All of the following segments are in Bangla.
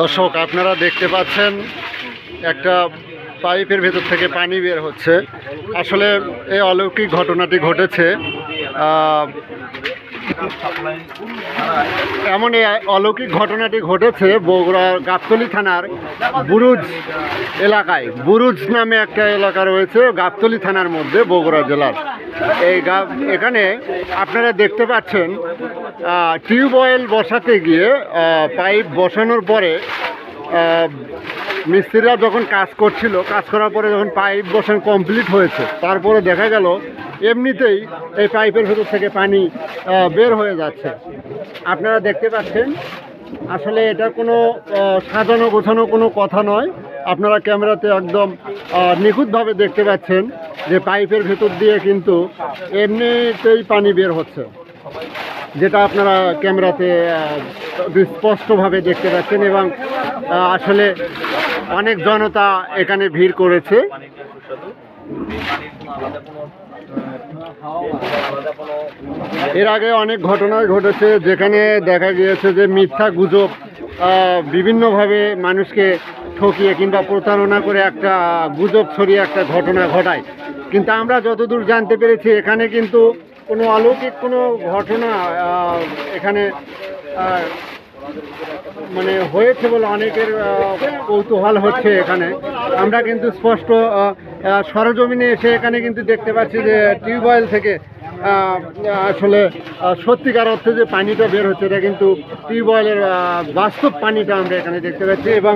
দর্শক, আপনারা দেখতে পাচ্ছেন একটা পাইপের ভেতর থেকে পানি বের হচ্ছে। আসলে এই অলৌকিক ঘটনাটি ঘটেছে। এমন অলৌকিক ঘটনাটি ঘটেছে বগুড়ার গাবতলি থানার বুরুজ এলাকায়। বুরুজ নামে একটা এলাকা রয়েছে গাবতলি থানার মধ্যে বগুড়া জেলার। এই গাব, এখানে আপনারা দেখতে পাচ্ছেন টিউবওয়েল বসাতে গিয়ে পাইপ বসানোর পরে মিস্ত্রিরা যখন কাজ করছিল, কাজ করার পরে যখন পাইপ বসানো কমপ্লিট হয়েছে, তারপরে দেখা গেল এমনিতেই এই পাইপের ভেতর থেকে পানি বের হয়ে যাচ্ছে। আপনারা দেখতে পাচ্ছেন, আসলে এটা কোনো সাজানো গোছানো কোনো কথা নয়। আপনারা ক্যামেরাতে একদম নিখুঁতভাবে দেখতে পাচ্ছেন যে পাইপের ভেতর দিয়ে কিন্তু এমনিতেই পানি বের হচ্ছে। যেটা আপনারা ক্যামেরাতে স্পষ্টভাবে দেখতে পাচ্ছেন এবং আসলে অনেক জনতা এখানে ভিড় করেছে। এর আগে অনেক ঘটনাই ঘটেছে, যেখানে দেখা গিয়েছে যে মিথ্যা গুজব বিভিন্নভাবে মানুষকে ঠকিয়ে কিংবা প্রতারণা করে একটা গুজব ছড়িয়ে একটা ঘটনা ঘটায়। কিন্তু আমরা যতদূর জানতে পেরেছি, এখানে কিন্তু কোনো অলৌকিক কোনো ঘটনা এখানে মানে হয়েছে বলে অনেকের কৌতূহল হচ্ছে এখানে। আমরা কিন্তু স্পষ্ট সরজমিনে এসে এখানে কিন্তু দেখতে পাচ্ছি যে টিউবওয়েল থেকে আসলে সত্যিকার অর্থে যে পানিটা বের হচ্ছে, এটা কিন্তু টিউবওয়েলের বাস্তব পানিটা আমরা এখানে দেখতে পাচ্ছি এবং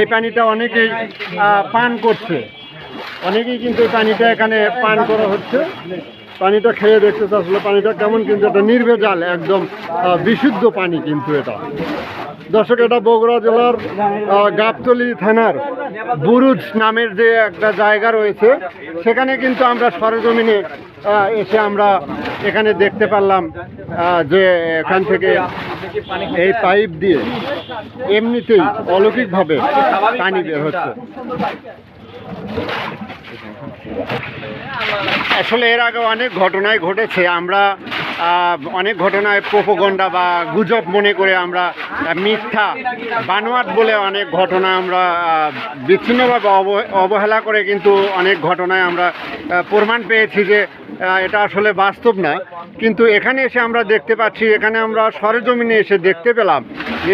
এই পানিটা অনেকেই পান করছে। অনেকেই কিন্তু পানিটা এখানে পান করা হচ্ছে। পানিটা খেয়ে দেখতেছে আসলে পানিটা কেমন কিন্তু এটা নির্ভেজাল, একদম বিশুদ্ধ পানি কিন্তু এটা। দর্শক, এটা বগুড়া জেলার গাবতলী থানার বুরুজ নামের যে একটা জায়গা রয়েছে, সেখানে কিন্তু আমরা সরজমিনে এসে আমরা এখানে দেখতে পারলাম যে এখান থেকে এই পাইপ দিয়ে এমনিতেই অলৌকিকভাবে পানি বের হচ্ছে। আসলে এর আগে অনেক ঘটনায় ঘটেছে। আমরা অনেক ঘটনায় প্রোপগন্ডা বা গুজব মনে করে আমরা মিথ্যা, বানোয়াট বলে অনেক ঘটনা আমরা বিচ্ছিন্নভাবে অব- অবহেলা করে কিন্তু অনেক ঘটনায় আমরা প্রমাণ পেয়েছি যে এটা আসলে বাস্তব না কিন্তু এখানে এসে আমরা দেখতে পাচ্ছি, এখানে আমরা সরেজমিনে এসে দেখতে পেলাম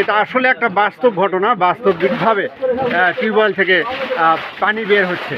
এটা আসলে একটা বাস্তব ঘটনা, বাস্তবিকভাবে টিউবওয়েল থেকে পানি বের হচ্ছে।